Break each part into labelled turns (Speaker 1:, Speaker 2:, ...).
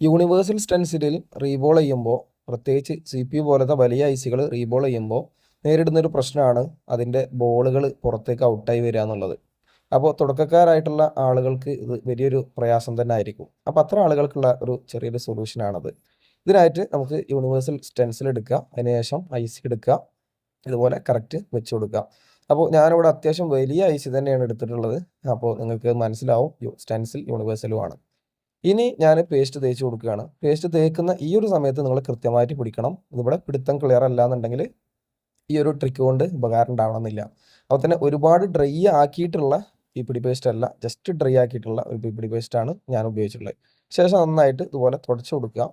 Speaker 1: Universal സ്റ്റെൻസിലിൽ reball ചെയ്യുമ്പോൾ പ്രത്യേകിച്ച് C P പോലത്തെ വലിയ ഐസികൾ റീബോൾ ചെയ്യുമ്പോൾ നേരിടുന്നൊരു പ്രശ്നമാണ് അതിന്റെ ബോളുകൾ പുറത്തേക്ക് ഔട്ടായി വരിക എന്നുള്ളത്. അപ്പോൾ തുടക്കക്കാരായിട്ടുള്ള ആളുകൾക്ക് ഇത് വലിയൊരു പ്രയാസം തന്നെ ആയിരിക്കും. അപ്പോൾ അത്ര ആളുകൾക്കുള്ള ഒരു ചെറിയൊരു സൊല്യൂഷനാണത് ഇതിനായിട്ട് നമുക്ക് യൂണിവേഴ്സൽ സ്റ്റെൻസിൽ എടുക്കുക അതിനുശേഷം ഐ സി എടുക്കുക ഇതുപോലെ കറക്റ്റ് വെച്ച് കൊടുക്കുക അപ്പോൾ ഞാനിവിടെ അത്യാവശ്യം വലിയ ഐ സി തന്നെയാണ് എടുത്തിട്ടുള്ളത്. അപ്പോൾ നിങ്ങൾക്ക് മനസ്സിലാവും സ്റ്റെൻസിൽ യൂണിവേഴ്സലുമാണ് ഇനി ഞാൻ പേസ്റ്റ് തേച്ച് കൊടുക്കുകയാണ്. പേസ്റ്റ് തേക്കുന്ന ഈ ഒരു സമയത്ത് നിങ്ങൾ കൃത്യമായിട്ട് പിടിക്കണം. ഇതിവിടെ പിടുത്തം ക്ലിയർ അല്ല എന്നുണ്ടെങ്കിൽ ഈ ഒരു ട്രിക്ക് കൊണ്ട് ഉപകാരം ഉണ്ടാവണമെന്നില്ല അപ്പോൾ തന്നെ ഒരുപാട് ഡ്രൈ ആക്കിയിട്ടുള്ള പീപ്പിടി പേസ്റ്റ് അല്ല ജസ്റ്റ് ഡ്രൈ ആക്കിയിട്ടുള്ള ഒരു പീപ്പിടി പേസ്റ്റാണ് ഞാൻ ഉപയോഗിച്ചിട്ടുള്ളത്. ശേഷം നന്നായിട്ട് ഇതുപോലെ തുടച്ചു കൊടുക്കുക.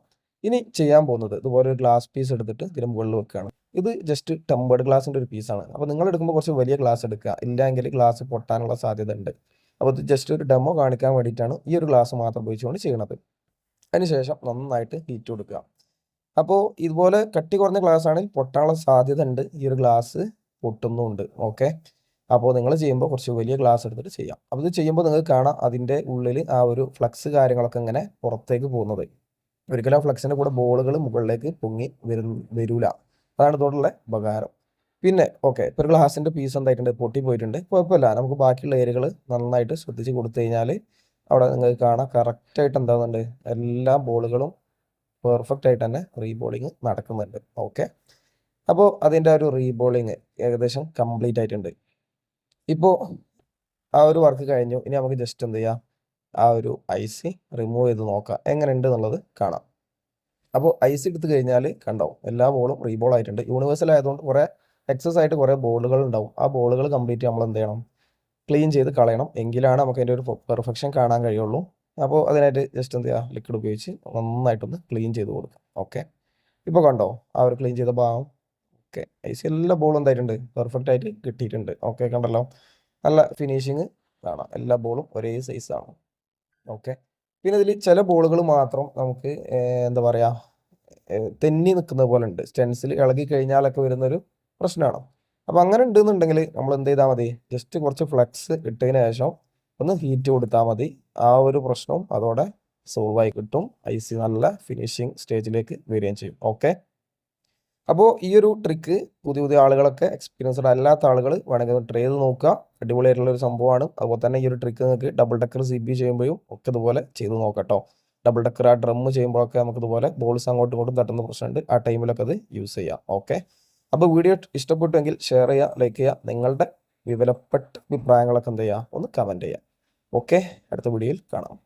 Speaker 1: ഇനി ചെയ്യാൻ പോകുന്നത് ഇതുപോലെ ഒരു ഗ്ലാസ് പീസ് എടുത്തിട്ട് ഇതിന് മുകളിൽ വെക്കുകയാണ്. ഇത് ജസ്റ്റ് ടെമ്പേർഡ് ഗ്ലാസിന്റെ ഒരു പീസാണ് അപ്പോൾ നിങ്ങൾ എടുക്കുമ്പോൾ കുറച്ച് വലിയ ഗ്ലാസ് എടുക്കുക. ഇല്ലെങ്കിൽ ഗ്ലാസ് പൊട്ടാനുള്ള സാധ്യത ഉണ്ട്. അപ്പോൾ ഇത് ജസ്റ്റ് ഒരു ഡെമോ കാണിക്കാൻ വേണ്ടിയിട്ടാണ് ഈ ഒരു ഗ്ലാസ് മാത്രം ഉപയോഗിച്ചുകൊണ്ട് ചെയ്യണത്. അതിനുശേഷം നന്നായിട്ട് ഹീറ്റ് കൊടുക്കുക. അപ്പോൾ ഇതുപോലെ കട്ടി കുറഞ്ഞ ഗ്ലാസ് ആണെങ്കിൽ പൊട്ടാനുള്ള സാധ്യത ഉണ്ട്. ഈ ഒരു ഗ്ലാസ് പൊട്ടുന്നുമുണ്ട് ഓക്കെ അപ്പോൾ നിങ്ങൾ ചെയ്യുമ്പോൾ കുറച്ച് വലിയ ഗ്ലാസ് എടുത്തിട്ട് ചെയ്യാം. അപ്പോൾ ഇത് ചെയ്യുമ്പോൾ നിങ്ങൾക്ക് കാണാം അതിന്റെ ഉള്ളിൽ ആ ഒരു ഫ്ലക്സ് കാര്യങ്ങളൊക്കെ ഇങ്ങനെ പുറത്തേക്ക് പോകുന്നത്. ഒരിക്കലും ആ ഫ്ലക്സിന്റെ കൂടെ ബോളുകൾ മുകളിലേക്ക് പൊങ്ങി വരും വരൂല. അതാണ് ഇതോടുള്ള ഉപകാരം. പിന്നെ ഓക്കെ ഇപ്പോൾ ഗ്ലാസിന്റെ പീസ് എന്തായിട്ടുണ്ട്? പൊട്ടി പോയിട്ടുണ്ട്. കുഴപ്പമില്ല. നമുക്ക് ബാക്കിയുള്ള ഏരിയകൾ നന്നായിട്ട് ശ്രദ്ധിച്ച് കൊടുത്തു കഴിഞ്ഞാൽ അവിടെ നിങ്ങൾക്ക് കാണാം. കറക്റ്റായിട്ട് എന്താകുന്നുണ്ട് എല്ലാ ബോളുകളും പെർഫെക്റ്റ് ആയിട്ട് തന്നെ റീബോളിങ് നടക്കുന്നുണ്ട്. ഓക്കെ അപ്പോൾ അതിന്റെ ഒരു റീബോളിങ് ഏകദേശം കംപ്ലീറ്റ് ആയിട്ടുണ്ട്. ഇപ്പോൾ ആ ഒരു വർക്ക് കഴിഞ്ഞു. ഇനി നമുക്ക് ജസ്റ്റ് എന്ത് ചെയ്യാം? ആ ഒരു ഐസി റിമൂവ് ചെയ്ത് നോക്കാം. എങ്ങനെയുണ്ട് എന്നുള്ളത് കാണാം. അപ്പോൾ ഐസ് എടുത്തു കഴിഞ്ഞാൽ കണ്ടോ? എല്ലാ ബോളും റീബോൾ ആയിട്ടുണ്ട്. യൂണിവേഴ്സൽ ആയതുകൊണ്ട് കുറേ എക്സസ് ആയിട്ട് കുറേ ബോളുകൾ ഉണ്ടാവും. ആ ബോളുകൾ കംപ്ലീറ്റ് നമ്മൾ എന്ത് ചെയ്യണം? ക്ലീൻ ചെയ്ത് കളയണം. എങ്കിലാണ് നമുക്ക് അതിന്റെ ഒരു പെർഫെക്ഷൻ കാണാൻ കഴിയുള്ളൂ. അപ്പോൾ അതിനായിട്ട് ജസ്റ്റ് എന്ത് ചെയ്യുക? ലിക്വിഡ് ഉപയോഗിച്ച് നന്നായിട്ടൊന്ന് ക്ലീൻ ചെയ്ത് കൊടുക്കുക. ഓക്കെ ഇപ്പോൾ കണ്ടോ? ആ ഒരു ക്ലീൻ ചെയ്ത ഭാഗം. ഓക്കെ ഐസ് എല്ലാ ബോളും എന്തായിട്ടുണ്ട്? പെർഫെക്റ്റ് ആയിട്ട് കിട്ടിയിട്ടുണ്ട്. ഓക്കെ കണ്ടല്ലോ? നല്ല ഫിനിഷിങ് കാണാം. എല്ലാ ബോളും ഒരേ സൈസാണ് ഓക്കെ പിന്നെ ഇതിൽ ചില ബോളുകൾ മാത്രം നമുക്ക് എന്താ പറയുക തെന്നി നിൽക്കുന്ന പോലെ ഉണ്ട്. സ്റ്റെൻസിൽ ഇളകി കഴിഞ്ഞാലൊക്കെ വരുന്നൊരു പ്രശ്നമാണ് അപ്പോൾ അങ്ങനെ ഉണ്ടെന്നുണ്ടെങ്കിൽ നമ്മൾ എന്ത് ചെയ്താൽ മതി? ജസ്റ്റ് കുറച്ച് ഫ്ലക്സ് ഇട്ടതിന് ശേഷം ഒന്ന് ഹീറ്റ് കൊടുത്താൽ മതി. ആ ഒരു പ്രശ്നവും അതോടെ സോൾവ് ആയി കിട്ടും. സി നല്ല ഫിനിഷിങ് സ്റ്റേജിലേക്ക് വരികയും ചെയ്യും. ഓക്കെ അപ്പോൾ ഈ ഒരു ട്രിക്ക് പുതിയ പുതിയ ആളുകളൊക്കെ എക്സ്പീരിയൻസ്ഡ് അല്ലാത്ത ആളുകൾ വേണമെങ്കിൽ ട്രൈ ചെയ്ത് നോക്കുക. അടിപൊളിയായിട്ടുള്ള ഒരു സംഭവമാണ്. അതുപോലെ തന്നെ ഈ ഒരു ട്രിക്ക് നിങ്ങൾക്ക് ഡബിൾ ഡക്കർ സി ബി ചെയ്യുമ്പോഴും ഒക്കെ ഇതുപോലെ ചെയ്ത് നോക്കട്ടോ ഡബിൾ ഡക്കർ ആ ഡ്രം ചെയ്യുമ്പോഴൊക്കെ നമുക്ക് ഇതുപോലെ ബോൾസ് അങ്ങോട്ടും ഇങ്ങോട്ടും തട്ടുന്ന പ്രശ്നമുണ്ട്. ആ ടൈമിലൊക്കെ അത് യൂസ് ചെയ്യാം. ഓക്കെ അപ്പോൾ വീഡിയോ ഇഷ്ടപ്പെട്ടുവെങ്കിൽ ഷെയർ ചെയ്യുക ലൈക്ക് ചെയ്യുക. നിങ്ങളുടെ വിവരപ്പെട്ട അഭിപ്രായങ്ങളൊക്കെ എന്ത് ചെയ്യുക? ഒന്ന് കമന്റ് ചെയ്യുക. ഓക്കെ അടുത്ത വീഡിയോയിൽ കാണാം.